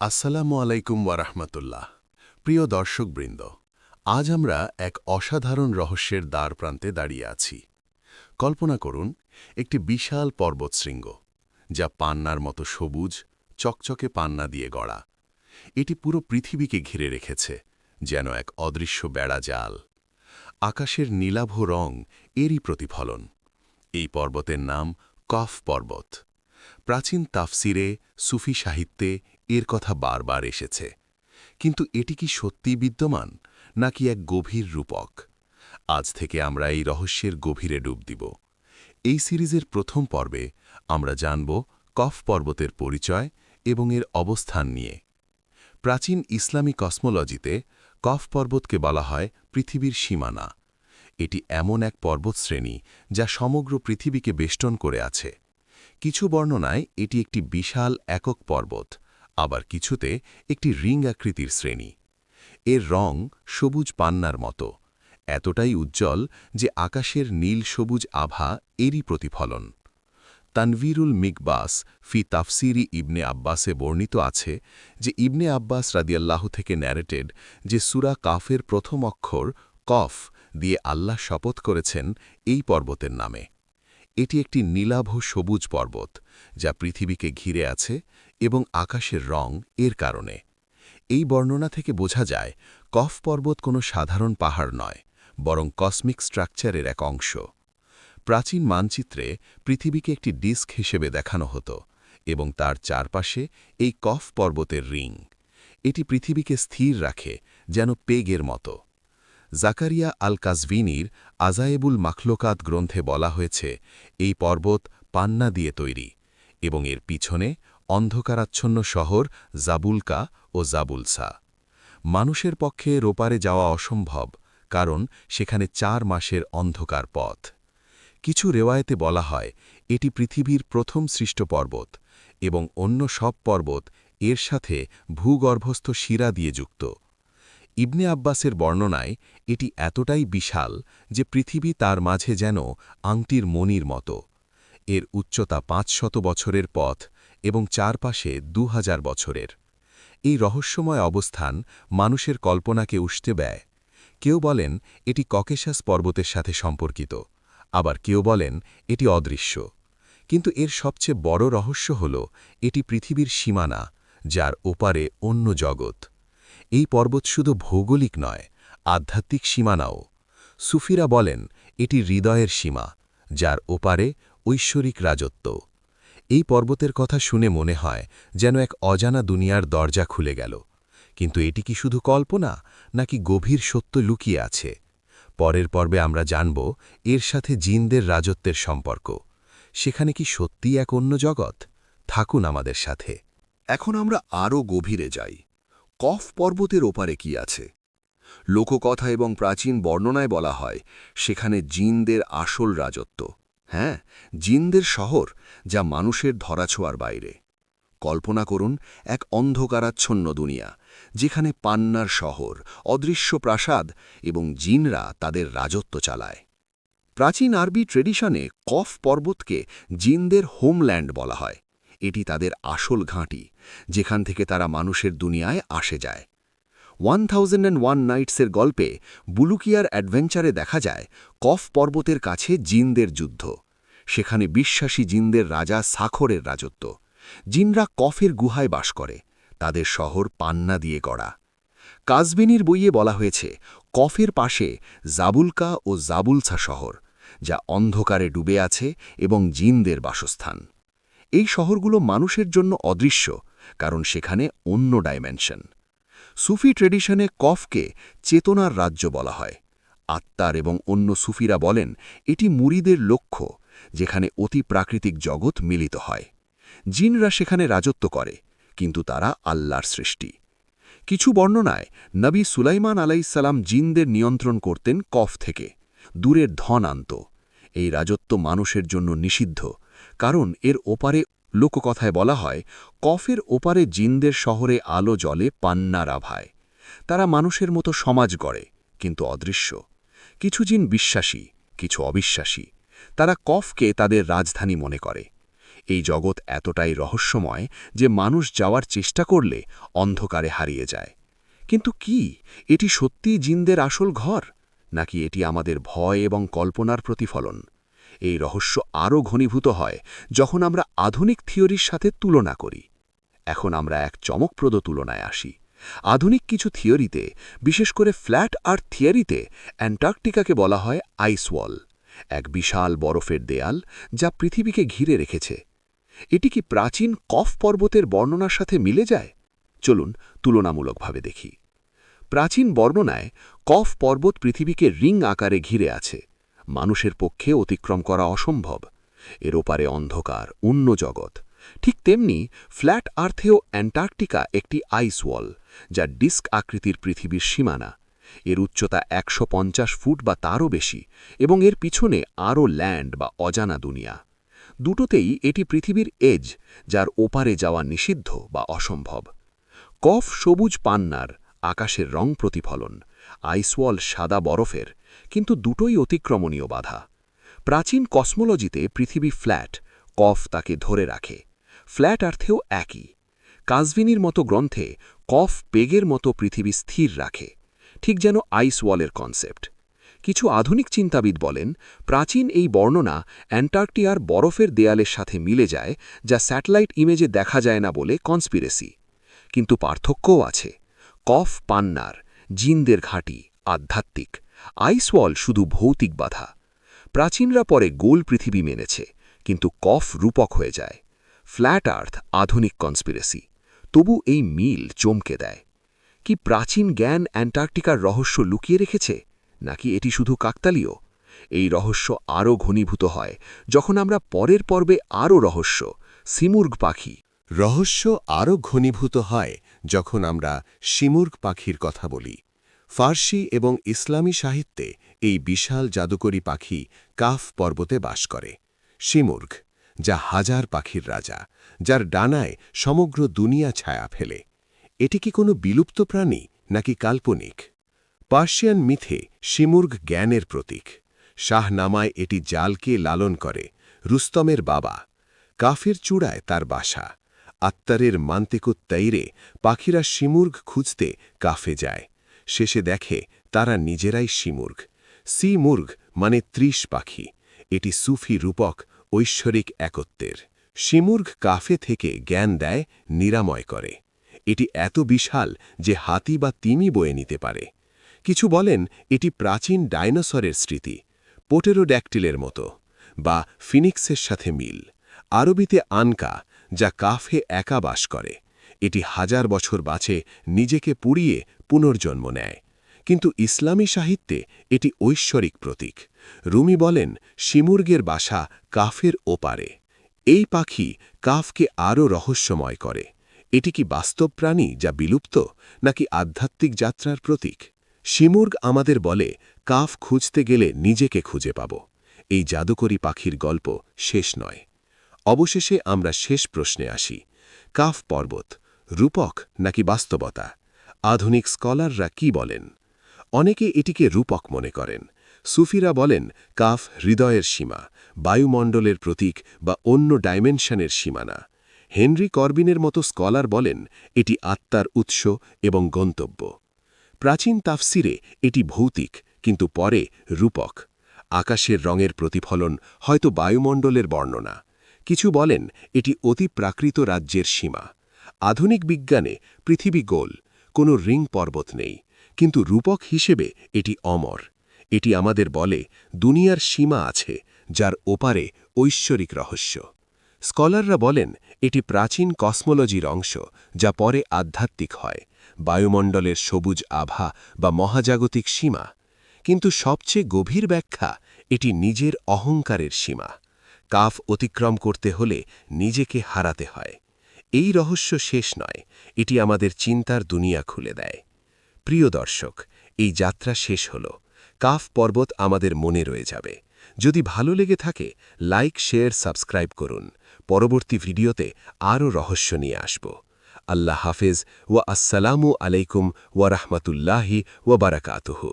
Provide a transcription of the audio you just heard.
আসসালামু আলাইকুম ওয়ারহমতুল্লাহ প্রিয় দর্শকবৃন্দ, আজ আমরা এক অসাধারণ রহস্যের দ্বার প্রান্তে দাঁড়িয়ে আছি। কল্পনা করুন, একটি বিশাল পর্বতশৃঙ্গ যা পান্নার মতো সবুজ, চকচকে পান্না দিয়ে গড়া। এটি পুরো পৃথিবীকে ঘিরে রেখেছে, যেন এক অদৃশ্য বেড়া জাল। আকাশের নীলাভ রং এরই প্রতিফলন। এই পর্বতের নাম কফ পর্বত। প্রাচীন তাফসিরে সুফি সাহিত্যে এর কথা বারবার এসেছে। কিন্তু এটি কি সত্যিই বিদ্যমান, নাকি এক গভীর রূপক? আজ থেকে আমরা এই রহস্যের গভীরে ডুব দিব। এই সিরিজের প্রথম পর্বে আমরা জানব কফ পর্বতের পরিচয় এবং এর অবস্থান নিয়ে। প্রাচীন ইসলামী কসমোলজিতে কফ পর্বতকে বলা হয় পৃথিবীর সীমানা। এটি এমন এক পর্বতশ্রেণী যা সমগ্র পৃথিবীকে বেষ্টন করে আছে। কিছু বর্ণনায় এটি একটি বিশাল একক পর্বত আবার কিছুতে একটি রিং আকৃতির শ্রেণি। এর রং সবুজ পান্নার মতো, এতটাই উজ্জ্বল যে আকাশের নীল সবুজ আভা এরই প্রতিফলন। তানভিরুল মিকবাস ফি তাফসিরি ইবনে আব্বাসে বর্ণিত আছে যে ইবনে আব্বাস রাদিয়াল্লাহ থেকে ন্যারেটেড যে সুরা কাফের প্রথম অক্ষর কফ দিয়ে আল্লাহ শপথ করেছেন এই পর্বতের নামে। এটি একটি নীলাভ সবুজ পর্বত, যা পৃথিবীকে ঘিরে আছে এবং আকাশের রং এর কারণে। এই বর্ণনা থেকে বোঝা যায়, কফ পর্বত কোনো সাধারণ পাহাড় নয়, বরং কসমিক স্ট্রাকচারের এক অংশ। প্রাচীন মানচিত্রে পৃথিবীকে একটি ডিস্ক হিসেবে দেখানো হতো এবং তার চারপাশে এই কফ পর্বতের রিং। এটি পৃথিবীকে স্থির রাখে, যেন পেগের মতো। জাকারিয়া আল কাজভিনির আজায়েবুল মাখলোকাত গ্রন্থে বলা হয়েছে, এই পর্বত পান্না দিয়ে তৈরি এবং এর পিছনে অন্ধকারাচ্ছন্ন শহর জাবুলকা ও জাবুলসা। মানুষের পক্ষে রোপারে যাওয়া অসম্ভব, কারণ সেখানে চার মাসের অন্ধকার পথ। কিছু রেওয়ায়েতে বলা হয়, এটি পৃথিবীর প্রথম সৃষ্ট পর্বত এবং অন্য সব পর্বত এর সাথে ভূগর্ভস্থ শিরা দিয়ে যুক্ত। ইবনে আব্বাসের বর্ণনায় এটি এতটাই বিশাল যে পৃথিবী তার মাঝে যেন আংটির মনির মতো। এর উচ্চতা পাঁচশত বছরের পথ এবং চারপাশে দু হাজার বছরের। এই রহস্যময় অবস্থান মানুষের কল্পনাকে উষ্টে ব্যয় কেউ বলেন এটি ককেশাস পর্বতের সাথে সম্পর্কিত, আবার কেউ বলেন এটি অদৃশ্য। কিন্তু এর সবচেয়ে বড় রহস্য হল এটি পৃথিবীর সীমানা, যার ওপারে অন্য জগৎ। এই পর্বত শুধু ভৌগোলিক নয়, আধ্যাত্মিক সীমানাও। সুফিরা বলেন, এটি হৃদয়ের সীমা, যার ওপারে ঐশ্বরিক রাজত্ব। এই পর্বতের কথা শুনে মনে হয় যেন এক অজানা দুনিয়ার দরজা খুলে গেল। কিন্তু এটি কি শুধু কল্পনা, নাকি গভীর সত্য লুকিয়ে আছে? পরের পর্বে আমরা জানব এর সাথে জিনদের রাজত্বের সম্পর্ক। সেখানে কি সত্যি এক অন্য জগৎ? থাকুন আমাদের সাথে। এখন আমরা আরও গভীরে যাই। কফ পর্বতের ওপারে কি আছে? লোককথা এবং প্রাচীন বর্ণনায় বলা হয়, সেখানে জিনদের আসল রাজত্ব। হ্যাঁ জিনদের শহর, যা মানুষের ধরাছোঁয়ার বাইরে। কল্পনা করুন এক অন্ধকারাচ্ছন্ন দুনিয়া, যেখানে পান্নার শহর, অদৃশ্য প্রাসাদ এবং জিনরা তাদের রাজত্ব চালায়। প্রাচীন আরবি ট্রেডিশনে কফ পর্বতকে জিনদের হোমল্যান্ড বলা হয়। এটি তাদের আসল ঘাঁটি, যেখান থেকে তারা মানুষের দুনিয়ায় আসে যায়। ওয়ান থাউজেন্ড অ্যান্ড ওয়ান নাইটসের গল্পে বুলুকিয়ার অ্যাডভেঞ্চারে দেখা যায় কফ পর্বতের কাছে জিনদের যুদ্ধ। সেখানে বিশ্বাসী জিনদের রাজা সাখরের রাজত্ব। জিনরা কফের গুহায় বাস করে, তাদের শহর পান্না দিয়ে গড়া। কাজবিনির বইয়ে বলা হয়েছে, কফের পাশে জাবুলকা ও জাবুলসা শহর, যা অন্ধকারে ডুবে আছে এবং জিনদের বাসস্থান। এই শহরগুলো মানুষের জন্য অদৃশ্য, কারণ সেখানে অন্য ডাইমেনশন সুফি ট্রেডিশনে কফকে চেতনার রাজ্য বলা হয়। আত্মার এবং অন্য সুফিরা বলেন, এটি মুরিদের লক্ষ্য, যেখানে অতি প্রাকৃতিক জগৎ মিলিত হয়। জিনরা সেখানে রাজত্ব করে, কিন্তু তারা আল্লাহর সৃষ্টি। কিছু বর্ণনায়, নবী সুলাইমান আলাইসাল্লাম জিনদের নিয়ন্ত্রণ করতেন কফ থেকে, দূরের ধন আনত। এই রাজত্ব মানুষের জন্য নিষিদ্ধ কারণ এর ওপারে লোককথায় বলা হয়, কফের ওপারে জিনদের শহরে আলো জলে পান্নার আভায় তারা মানুষের মতো সমাজ গড়ে, কিন্তু অদৃশ্য। কিছু জিন বিশ্বাসী, কিছু অবিশ্বাসী। তারা কফকে তাদের রাজধানী মনে করে। এই জগৎ এতটাই রহস্যময় যে মানুষ যাওয়ার চেষ্টা করলে অন্ধকারে হারিয়ে যায়। কিন্তু কি? এটি সত্যিই জিনদের আসল ঘর? নাকি এটি আমাদের ভয় এবং কল্পনার প্রতিফলন? এই রহস্য আরও ঘনীভূত হয় যখন আমরা আধুনিক থিওরির সাথে তুলনা করি। এখন আমরা এক চমকপ্রদ তুলনায় আসি। আধুনিক কিছু থিওরিতে, বিশেষ করে ফ্ল্যাট আর্থ থিওরিতে, অ্যান্টার্কটিকাকে বলা হয় আইস ওয়াল, এক বিশাল বরফের দেয়াল যা পৃথিবীকে ঘিরে রেখেছে। এটি কি প্রাচীন কফ পর্বতের বর্ণনার সাথে মিলে যায়? চলুন তুলনামূলকভাবে দেখি। প্রাচীন বর্ণনায় কফ পর্বত পৃথিবীকে রিং আকারে ঘিরে আছে। মানুষের পক্ষে অতিক্রম করা অসম্ভব। এর ওপারে অন্ধকার, অন্য জগৎ। ঠিক তেমনি ফ্ল্যাট আর্থেও অ্যান্টার্কটিকা একটি আইস ওয়াল, যা ডিস্ক আকৃতির পৃথিবীর সীমানা। এর উচ্চতা একশো পঞ্চাশ ফুট বা তারও বেশি, এবং এর পিছনে আরও ল্যান্ড বা অজানা দুনিয়া। দুটোতেই এটি পৃথিবীর এজ, যার ওপারে যাওয়া নিষিদ্ধ বা অসম্ভব। কফ সবুজ পান্নার, আকাশের রং প্রতিফলন। আইসওয়াল সাদা বরফের কিন্তু দুটোই অতিক্রমণীয় বাধা। প্রাচীন কসমোলজিতে পৃথিবী ফ্ল্যাট, কফ তাকে ধরে রাখে। ফ্ল্যাট আর্থেও একই। কাজভিনির মতো গ্রন্থে কফ পেগের মতো পৃথিবী স্থির রাখে। ঠিক যেন আইস ওয়ালের কনসেপ্ট। কিছু আধুনিক চিন্তাবিদ বলেন, প্রাচীন এই বর্ণনা অ্যান্টার্কটিয়ার বরফের দেয়ালের সাথে মিলে যায়, যা স্যাটেলাইট ইমেজে দেখা যায় না বলে কনস্পিরেসি। কিন্তু পার্থক্যও আছে। কফ পান্নার, জিনদের ঘাঁটি, আধ্যাত্মিক। আইসওয়াল শুধু ভৌতিক বাধা। প্রাচীনরা পরে গোল পৃথিবী মেনেছে, কিন্তু কফ রূপক হয়ে যায়। ফ্ল্যাট আর্থ আধুনিক কনস্পিরেসি। তবু এই মিল চমকে দেয়। কি প্রাচীন জ্ঞান অ্যান্টার্কটিকার রহস্য লুকিয়ে রেখেছে, নাকি এটি শুধু কাকতালীয়? এই রহস্য আরও ঘনীভূত হয় যখন আমরা পরের পর্বে আরও রহস্য, সিমুর্গ পাখি। রহস্য আরও ঘনীভূত হয় যখন আমরা শিমুর্গ পাখির কথা বলি। ফার্সি এবং ইসলামী সাহিত্যে এই বিশাল জাদুকরী পাখি কাফ পর্বতে বাস করে। শিমুর্গ যা হাজার পাখির রাজা, যার ডানায় সমগ্র দুনিয়া ছায়া ফেলে। এটি কি কোনো বিলুপ্ত প্রাণী নাকি কাল্পনিক? পার্সিয়ান মিথে শিমুর্গ জ্ঞানের প্রতীক। শাহনামায় এটি জালকে লালন করে, রুস্তমের বাবা। কাফের চূড়ায় তার বাসা। আত্মারের মান্তিকুত তাইরে পাখিরা শিমুর্গ খুঁজতে কাফে যায়। শেষে দেখে, তারা নিজেরাই শিমুর্গ সি মুর্গ মানে ত্রিশ পাখি। এটি সুফি রূপক ঐশ্বরিক একত্বের। শিমুর্গ কাফে থেকে জ্ঞান দেয়, নিরাময় করে। এটি এত বিশাল যে হাতি বা তিমি বয়ে নিতে পারে। কিছু বলেন, এটি প্রাচীন ডাইনোসরের স্মৃতি পোটেরোড্যাকটিলের মতো, বা ফিনিক্সের সাথে মিল। আরবিতে আনকা, যা কাফে একা বাস করে। এটি হাজার বছর বাঁচে, নিজেকে পুড়িয়ে পুনর্জন্ম নেয়। কিন্তু ইসলামী সাহিত্যে এটি ঐশ্বরিক প্রতীক। রুমি বলেন, শিমুর্গের বাসা কাফের ওপারে। এই পাখি কাফকে আরও রহস্যময় করে। এটি কি বাস্তব প্রাণী যা বিলুপ্ত, নাকি আধ্যাত্মিক যাত্রার প্রতীক? শিমুর্গ আমাদের বলে, কাফ খুঁজতে গেলে নিজেকে খুঁজে পাব। এই জাদুকরী পাখির গল্প শেষ নয়। অবশেষে আমরা শেষ প্রশ্নে আসি। কাফ পর্বত রূপক নাকি বাস্তবতা? আধুনিক স্কলাররা কি বলেন? অনেকে এটিকে রূপক মনে করেন। সুফিরা বলেন, কাফ হৃদয়ের সীমা, বায়ুমণ্ডলের প্রতীক বা অন্য ডাইমেনশনের সীমানা। হেনরি করবিনের মতো স্কলার বলেন, এটি আত্মার উৎস এবং গন্তব্য। প্রাচীন তাফসিরে এটি ভৌতিক, কিন্তু পরে রূপক। আকাশের রঙের প্রতিফলন হয়তো বায়ুমণ্ডলের বর্ণনা। কিছু বলেন, এটি অতি প্রাকৃত রাজ্যের সীমা। আধুনিক বিজ্ঞানে পৃথিবী গোল, কোনো রিং পর্বত নেই। কিন্তু রূপক হিসেবে এটি অমর। এটি আমাদের বলে, দুনিয়ার সীমা আছে, যার ওপারে ঐশ্বরিক রহস্য। স্কলাররা বলেন, এটি প্রাচীন কসমোলজির অংশ, যা পরে আধ্যাত্মিক হয়, বায়ুমণ্ডলের সবুজ আভা বা মহাজাগতিক সীমা। কিন্তু সবচেয়ে গভীর ব্যাখ্যা, এটি নিজের অহংকারের সীমা। কাফ অতিক্রম করতে হলে নিজেকে হারাতে হয়। এই রহস্য শেষ নয়, এটি আমাদের চিন্তার দুনিয়া খুলে দেয়। প্রিয় দর্শক, এই যাত্রা শেষ হল। কাফ পর্বত আমাদের মনে রয়ে যাবে। যদি ভালো লেগে থাকে, লাইক, শেয়ার, সাবস্ক্রাইব করুন। পরবর্তী ভিডিওতে আরও রহস্য নিয়ে আসব। আল্লাহ হাফেজ, ওয়া আসসালামু আলাইকুম ওয়া রাহমাতুল্লাহি ওয়া বারাকাতুহু।